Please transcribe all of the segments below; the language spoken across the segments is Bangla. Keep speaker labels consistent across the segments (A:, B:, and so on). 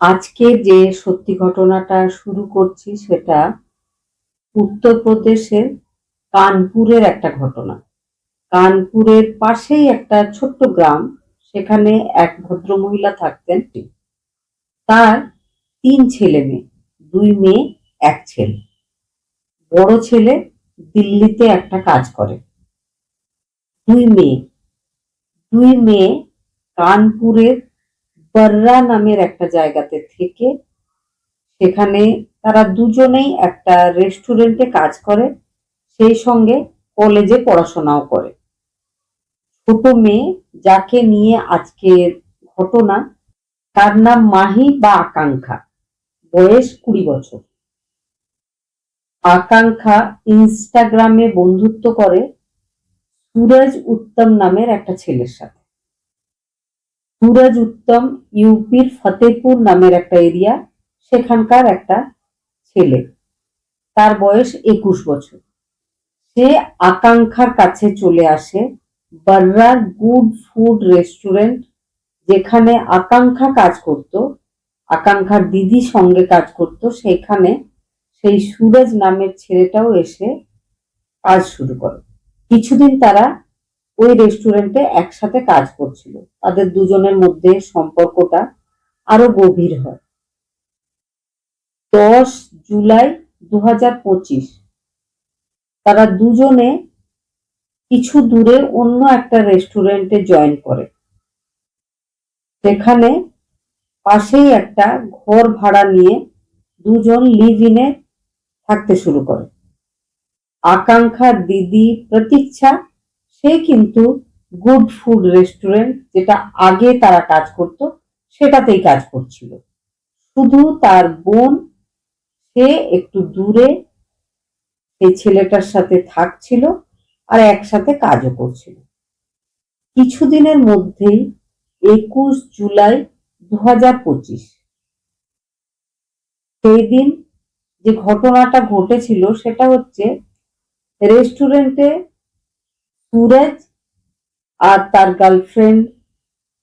A: আজকে যে সত্যি ঘটনাটা শুরু করছি সেটা উত্তরপ্রদেশের কানপুরের একটা ঘটনা। কানপুরের পাশেই একটা ছোট্ট গ্রাম, সেখানে এক ভদ্রমহিলা থাকতেন। তার তিন ছেলে মেয়ে, দুই মেয়ে, এক ছেলে। বড় ছেলে দিল্লিতে একটা কাজ করে। দুই মেয়ে। দুই মেয়ে কানপুরের বর্রা নামের একটা জায়গাতে থেকে সেখানে তারা দুজনেই একটা রেস্টুরেন্টে কাজ করে, সেই সঙ্গে কলেজে পড়াশোনাও করে। ছোট মেয়ে যাকে নিয়ে আজকের ঘটনা, তার নাম মাহি বা আকাঙ্ক্ষা। বয়স কুড়ি বছর। আকাঙ্ক্ষা ইনস্টাগ্রামে বন্ধুত্ব করে সুরজ উত্তম নামের একটা ছেলের সাথে। সুরজ উত্তম ইউপির ফতেপুর নামের একটা এরিয়া, সেখানকার একটা ছেলে। তার বয়স একুশ বছর। সে আকাঙ্ক্ষার কাছে চলে আসে বার্রার গুড ফুড রেস্টুরেন্ট, যেখানে আকাঙ্ক্ষা কাজ করত, আকাঙ্ক্ষার দিদি সঙ্গে কাজ করত। সেখানে সেই সুরজ নামের ছেলেটাও এসে কাজ শুরু করে। কিছুদিন তারা ওই রেস্টুরেন্টে একসাথে কাজ করছিল। তাদের দুজনের মধ্যে সম্পর্কটা আরও গভীর হয়। দশ জুলাই দু তারা দুজনে কিছু দূরে অন্য একটা রেস্টুরেন্টে জয়েন করে। সেখানে পাশেই একটা ঘর ভাড়া নিয়ে দুজন লিভ ইনে থাকতে শুরু করে। আকাঙ্ক্ষার দিদি, প্রতীক্ষা সে কিন্তু গুড ফুড রেস্টুরেন্ট যেটা আগে তারা কাজ করত, সেটাতেই কাজ করছিল। শুধু তার বোন, সে একটু দূরে সেই ছেলেটার সাথে থাকছিল আর একসাথে কাজও করছিল। কিছুদিনের মধ্যেই একুশ জুলাই দু হাজার পঁচিশ, সেই দিন যে ঘটনাটা ঘটেছিল সেটা হচ্ছে রেস্টুরেন্টে সুরজ আর তার গার্লফ্রেন্ড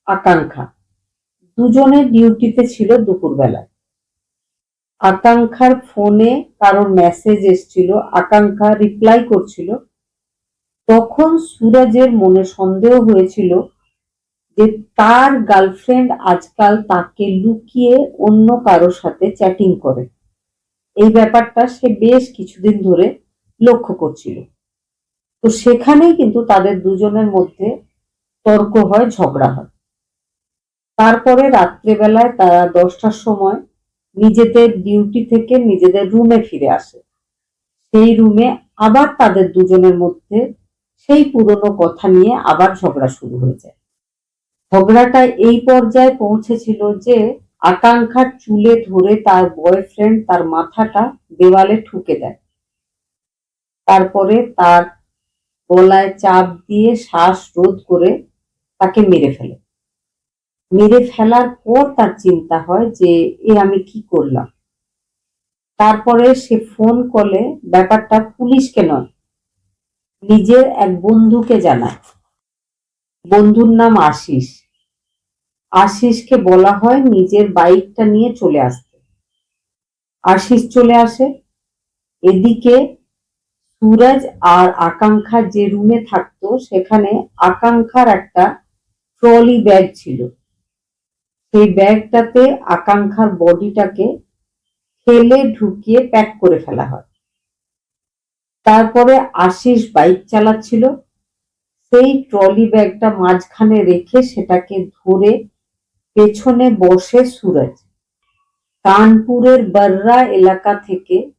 A: আকাঙ্ক্ষা। দুজনে ডিউটিতে ছিল দুপুরবেলায় আকাঙ্ক্ষার ফোনে কারোর মেসেজ এসছিল, আকাঙ্ক্ষা রিপ্লাই করছিল। তখন সুরজের মনে সন্দেহ হয়েছিল যে তার গার্লফ্রেন্ড আজকাল তাকে লুকিয়ে অন্য কারোর সাথে চ্যাটিং করে। এই ব্যাপারটা সে বেশ কিছুদিন ধরে লক্ষ্য করছিল। তো সেখানেই কিন্তু তাদের দুজনের মধ্যে তর্ক হয়, ঝগড়া হয়। তারপরে রাত্রেবেলায় তারা দশটার সময় নিজেদের ডিউটি থেকে নিজেদের রুমে ফিরে আসে। সেই রুমে আবার তাদের দুজনের মধ্যে সেই পুরনো কথা নিয়ে আবার ঝগড়া শুরু হয়ে যায়। ঝগড়াটা এই পর্যায়ে পৌঁছেছিল যে আকাঙ্ক্ষার চুলে ধরে তার বয়ফ্রেন্ড তার মাথাটা দেওয়ালে ঠুকে দেয়। তারপরে তার গলায় চাপ দিয়ে শ্বাস রোধ করে তাকে মেরে ফেলে। মেরে ফেলার পর তার চিন্তা হয় যে, এ আমি কি করলাম? তারপরে সে ফোন কলে, ব্যাপারটা পুলিশকে নয়, নিজের এক বন্ধুকে জানায়। বন্ধুর নাম আশিস। আশিসকে বলা হয় নিজের বাইকটা নিয়ে চলে আসতে। আশিস চলে আসে। এদিকে সুরজ আর আকাঙ্ক্ষা যে রুমে থাকতো, সেখানে আকাঙ্ক্ষার একটা ট্রলি ব্যাগ ছিল। সেই ব্যাগটাতে আকাঙ্ক্ষার বডিটাকে ফেলে ঢুকিয়ে প্যাক করে ফেলা হয়। তারপরে আশিস বাইক চালাচ্ছিল। সেই ট্রলি ব্যাগটা মাঝখানে রেখে সেটাকে ধরে পেছনে বসে সুরজ। কানপুরের বর্রা এলাকা থেকে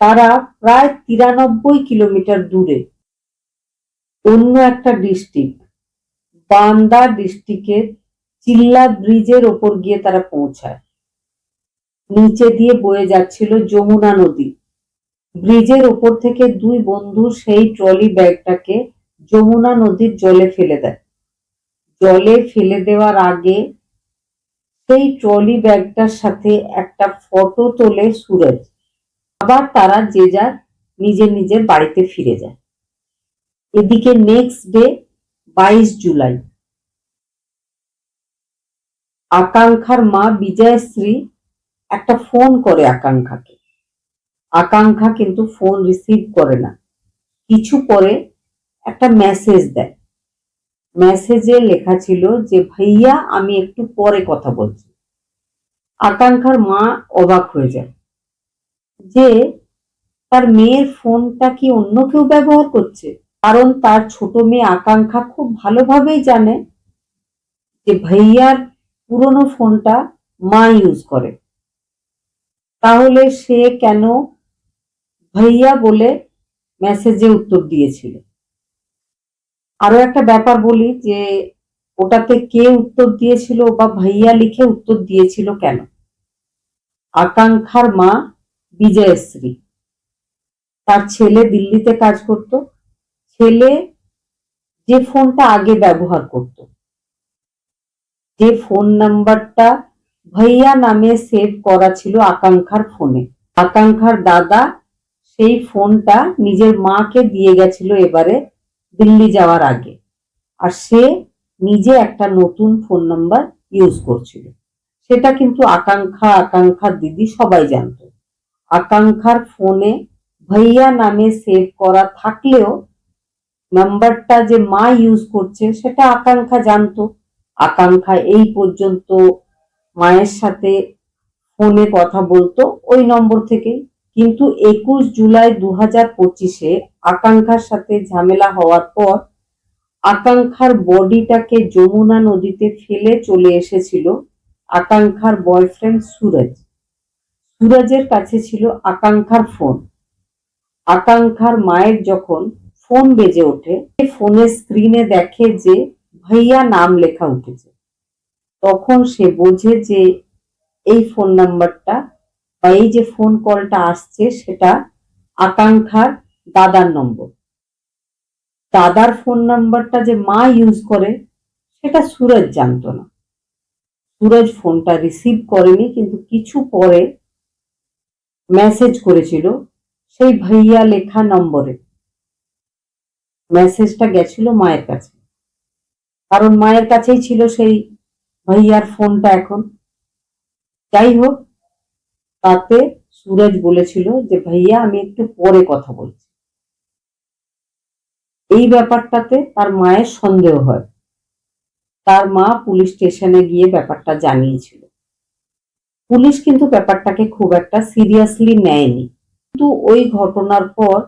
A: তারা প্রায় তিরানব্বই কিলোমিটার দূরে। অন্য একটা ডিস্ট্রিক্ট, বান্দা ডিস্ট্রিক্টের চিল্লা ব্রিজের ওপর গিয়ে তারা পৌঁছায়। নিচে দিয়ে বয়ে যাচ্ছিল যমুনা নদী। ব্রিজের ওপর থেকে দুই বন্ধু সেই ট্রলি ব্যাগটাকে যমুনা নদীর জলে ফেলে দেয়। জলে ফেলে দেওয়ার আগে সেই ট্রলি ব্যাগটার সাথে একটা ফটো তোলে সুরজ। আবার তারা যে যার নিজের নিজের বাড়িতে ফিরে যায়। এদিকে নেক্সট ডে বাইশ জুলাই। আকাঙ্ক্ষার মা বিজয়শ্রী একটা ফোন করে আকাঙ্ক্ষাকে। আকাঙ্ক্ষা কিন্তু ফোন রিসিভ করে না। কিছু পরে একটা মেসেজ দেয়। মেসেজে লেখা ছিল যে, ভাইয়া, আমি একটু পরে কথা বলছি। আকাঙ্ক্ষার মা অবাক হয়ে যায়। যে তার মেয়ের ফোনটা কি অন্য কেউ ব্যবহার করছে? কারণ তার ছোট মেয়ে আকাঙ্ক্ষা খুব ভালোভাবেই জানে যে ভাইয়ার পুরনো ফোনটা মা ইউজ করে। তাহলে সে কেন ভাইয়া বলে মেসেজে উত্তর দিয়েছিল? আরও একটা ব্যাপার বলি যে ওটাতে কে উত্তর দিয়েছিল বা ভাইয়া লিখে উত্তর দিয়েছিল কেন? আকাঙ্ক্ষার মা বিজয়শ্রী তার ছেলে দিল্লিতে কাজ করত। ছেলে যে ফোনটা আগে ব্যবহার করত। যে ফোন নাম্বারটা ভাইয়া নামে সেভ করা ছিল আকাঙ্ক্ষার ফোনে। আকাঙ্ক্ষার দাদা সেই ফোনটা নিজের মাকে দিয়ে গেছিল এবারে দিল্লি যাওয়ার আগে। আর সে নিজে একটা নতুন ফোন নাম্বার ইউজ করছিল। সেটা কিন্তু আকাঙ্ক্ষা আকাঙ্ক্ষার দিদি সবাই জানতো। আকাঙ্ক্ষার ফোনে ভাইয়া নামে সেভ করা থাকলেও নাম্বারটা যে মা ইউজ করছে সেটা আকাঙ্ক্ষা জানতো। আকাঙ্ক্ষা এই পর্যন্ত মায়ের সাথে ফোনে কথা বলতো ওই নম্বর থেকেই। কিন্তু একুশ জুলাই দু হাজার পঁচিশে আকাঙ্ক্ষার সাথে ঝামেলা হওয়ার পর আকাঙ্ক্ষার বডিটাকে যমুনা নদীতে ফেলে চলে এসেছিল আকাঙ্ক্ষার বয়ফ্রেন্ড সুরজ। সুরজের কাছে ছিল আকাঙ্ক্ষার ফোন। আকাঙ্ক্ষার মায়ের যখন ফোন বেজে ওঠে ফোনের স্ক্রিনে দেখে যে ভাইয়া নাম লেখা উঠেছে। তখন সে বোঝে যে এই ফোন নাম্বারটা বা এই যে ফোন কলটা আসছে, সেটা আকাঙ্ক্ষার দাদার নম্বর। দাদার ফোন নাম্বারটা যে মা ইউজ করে, সেটা সুরজ জানতো না। সুরজ ফোনটা রিসিভ করেনি, কিন্তু কিছু পরে মেসেজ করেছিল সেই ভাইয়া লেখা নম্বরে। মেসেজটা গেছিল মায়ের কাছে। কারণ মায়ের কাছেই ছিল সেই ভাইয়ার ফোনটা এখন। যাই হোক, তাতে সুরজ বলেছিল যে, ভাইয়া, আমি একটু পরে কথা বলছি। এই ব্যাপারটাতে তার মায়ের সন্দেহ হয়। তার মা পুলিশ স্টেশনে গিয়ে ব্যাপারটা জানিয়েছিল। পুলিশ কিন্তু ব্যাপারটাকে খুব একটা সিরিয়াসলি নেয়নি। কিন্তু ওই ঘটনার পর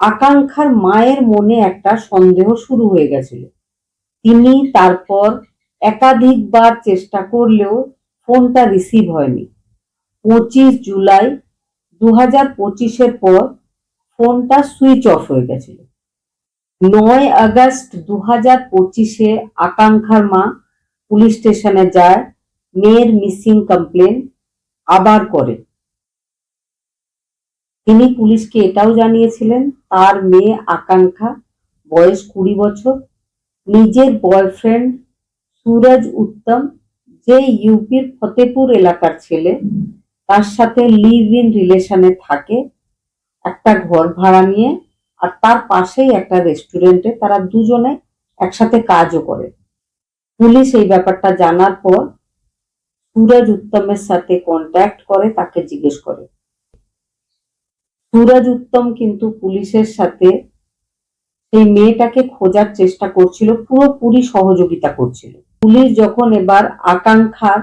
A: আকাঙ্ক্ষার মায়ের মনে একটা সন্দেহ শুরু হয়ে গেছিল। তিনি তারপর একাধিকবার চেষ্টা করলেও ফোনটা রিসিভ হয়নি। পঁচিশ জুলাই দু হাজার পঁচিশের পর ফোনটা সুইচ অফ হয়ে গেছিল। নয় আগস্ট দু হাজার পঁচিশে আকাঙ্ক্ষার মা পুলিশ স্টেশনে যায়, মেয়ের মিসিং কমপ্লেন আবার করে। তিনি পুলিশকে এটাও জানিয়েছিলেন, তার মেয়ে আকাঙ্ক্ষা, বয়স কুড়ি বছর, নিজের বয়ফ্রেন্ড সুরজ উত্তম, যে ইউপির ফতেপুর এলাকার ছেলে, তার সাথে লিভ ইন রিলেশনে থাকে, একটা ঘর ভাড়া নিয়ে, আর তার পাশেই একটা রেস্টুরেন্টে তারা দুজনে একসাথে কাজও করে। পুলিশ এই ব্যাপারটা জানার পর সুরজ উত্তমের সাথে কন্ট্যাক্ট করে, তাকে জিজ্ঞেস করে। সুরজ উত্তম কিন্তু পুলিশের সাথে সেই মেয়েটাকে খোঁজার চেষ্টা করছিল, পুরোপুরি সহযোগিতা করছিল। পুলিশ যখন এবার আকাঙ্ক্ষার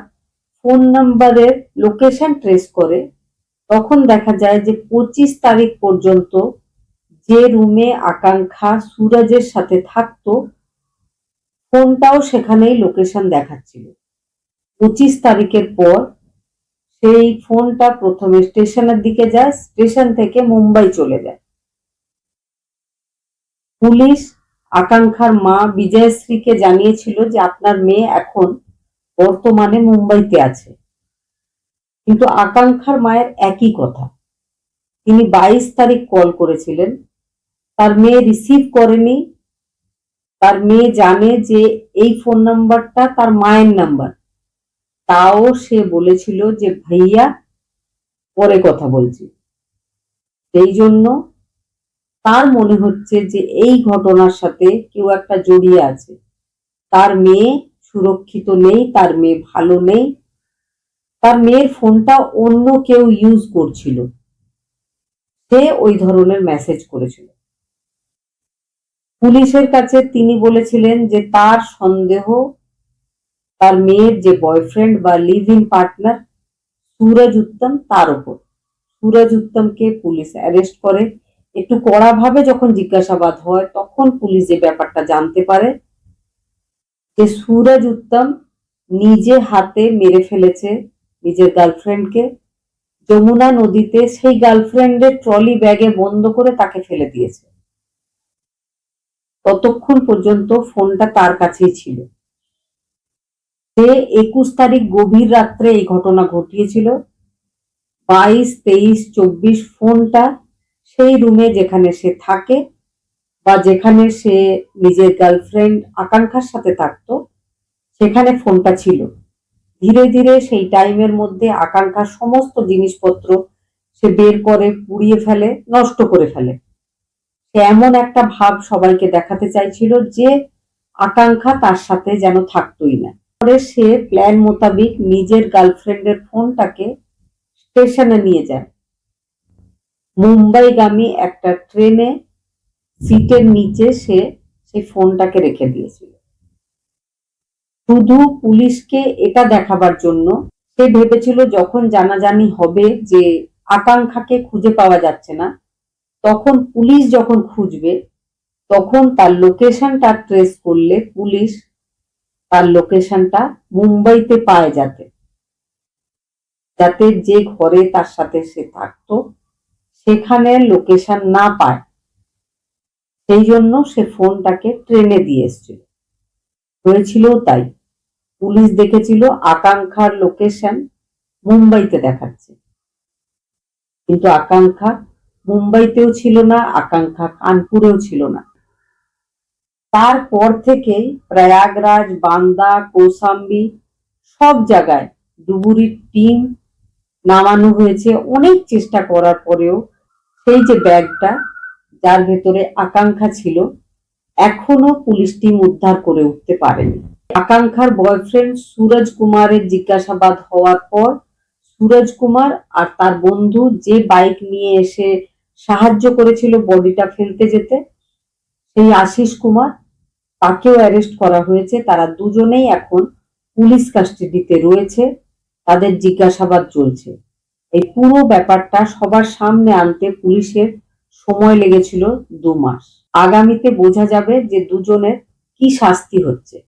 A: ফোন নাম্বারের লোকেশন ট্রেস করে, তখন দেখা যায় যে পঁচিশ তারিখ পর্যন্ত যে রুমে আকাঙ্ক্ষা সুরজের সাথে থাকতো ফোনটাও সেখানেই লোকেশন দেখাচ্ছিল। পঁচিশ তারিখের পর সেই ফোনটা প্রথমে স্টেশনের দিকে যায়, স্টেশন থেকে মুম্বাই চলে যায়। পুলিশ আকাঙ্ক্ষার মা বিজয়শ্রীকে জানিয়েছিল যে আপনার মেয়ে এখন বর্তমানে মুম্বাইতে আছে। কিন্তু আকাঙ্ক্ষার মায়ের একই কথা। তিনি বাইশ তারিখ কল করেছিলেন। তার মেয়ে রিসিভ করেনি। তার মেয়ে জানে যে এই ফোন নাম্বারটা তার মায়ের নাম্বার। তাও সে বলেছিল যে, ভাইয়া, পরে কথা বলছি। সেই জন্য তার মনে হচ্ছে যে, এই ঘটনার সাথে কেউ একটা জড়িয়ে আছে। তার মেয়ে সুরক্ষিত নেই, তার মেয়ে ভালো নেই। তার মেয়ের ফোনটা অন্য কেউ ইউজ করছিল। সে ওই ধরনের মেসেজ করেছিল। পুলিশের কাছে তিনি বলেছিলেন যে, তার সন্দেহ তার মেয়ের যে বয়ফ্রেন্ড বা live in partner Suraj Uttam, তার ওপর। সুরজ উত্তমকে পুলিশ অ্যারেস্ট করে। একটু কড়াভাবে যখন জিজ্ঞাসাবাদ হয়, তখন পুলিশ যে ব্যাপারটা জানতে পারে, যে সুরজ উত্তম নিজে হাতে মেরে ফেলেছে নিজের গার্লফ্রেন্ডকে যমুনা নদীতে সেই গার্লফ্রেন্ডের ট্রলি ব্যাগে বন্ধ করে তাকে ফেলে দিয়েছে। ততক্ষণ পর্যন্ত ফোনটা তার কাছেই ছিল। সে একুশ তারিখ গভীর রাত্রে এই ঘটনা ঘটিয়েছিল। বাইশ, তেইশ, চব্বিশ ফোনটা সেই রুমে যেখানে সে থাকে বা যেখানে সে নিজের গার্লফ্রেন্ড আকাঙ্ক্ষার সাথে থাকতো, সেখানে ফোনটা ছিল। ধীরে ধীরে সেই টাইমের মধ্যে আকাঙ্ক্ষার সমস্ত জিনিসপত্র সে বের করে, পুড়িয়ে ফেলে, নষ্ট করে ফেলে। সে এমন একটা ভাব সবাইকে দেখাতে চাইছিল যে আকাঙ্ক্ষা তার সাথে যেন থাকতোই না। পরে সে প্ল্যান মোতাবিক নিজের গার্লফ্রেন্ডের ফোনটাকে স্টেশনে নিয়ে যায়। মুম্বাইগামী একটা ট্রেনে সিটের নিচে সে সেই ফোনটাকে রেখে দিয়েছিল। শুধু পুলিশকে এটা দেখাবার জন্য সে ভেবেছিল যখন জানাজানি হবে যে আকাঙ্ক্ষাকে খুঁজে পাওয়া যাচ্ছে না, তখন পুলিশ যখন খুঁজবে, তখন তার লোকেশনটা ট্রেস করলে পুলিশ তার লোকেশনটা মুম্বাইতে পায় যাতে। যাতে যে ঘরে তার সাথে সে থাকতো, সেখানে লোকেশন না পায়। সেই জন্য সে ফোনটাকে ট্রেনে দিয়ে এসেছিল। হয়েছিল তাই। পুলিশ দেখেছিল আকাঙ্ক্ষার লোকেশন মুম্বাইতে দেখাচ্ছে। কিন্তু আকাঙ্ক্ষা মুম্বাইতেও ছিল না, আকাঙ্ক্ষা কানপুরেও ছিল না। তারপর থেকে প্রয়াগরাজ, বান্দা কৌসাম্বি সব জায়গায় ডুবুরির টিম নামানো হয়েছে। অনেক চেষ্টা করার পরেও সেই যে ব্যাগটা, যার ভেতরে আকাঙ্ক্ষা ছিল, এখনও পুলিশ টিম উদ্ধার করে উঠতে পারেনি। আকাঙ্ক্ষার বয়ফ্রেন্ড সুরজ কুমারের জিজ্ঞাসাবাদ হওয়ার পর সুরজ কুমার আর তার বন্ধু যে বাইক নিয়ে এসে সাহায্য করেছিল বডিটা ফেলতে যেতে সেই আশিস কুমার, তাকেও অ্যারেস্ট করা হয়েছে। তারা দুজনেই এখন পুলিশ কাস্টাডিতে রয়েছে। তাদের জিজ্ঞাসাবাদ চলছে। এই পুরো ব্যাপারটা সবার সামনে আনতে পুলিশের সময় লেগেছিল দু মাস। আগামীতে বোঝা যাবে যে দুজনের কি শাস্তি হচ্ছে।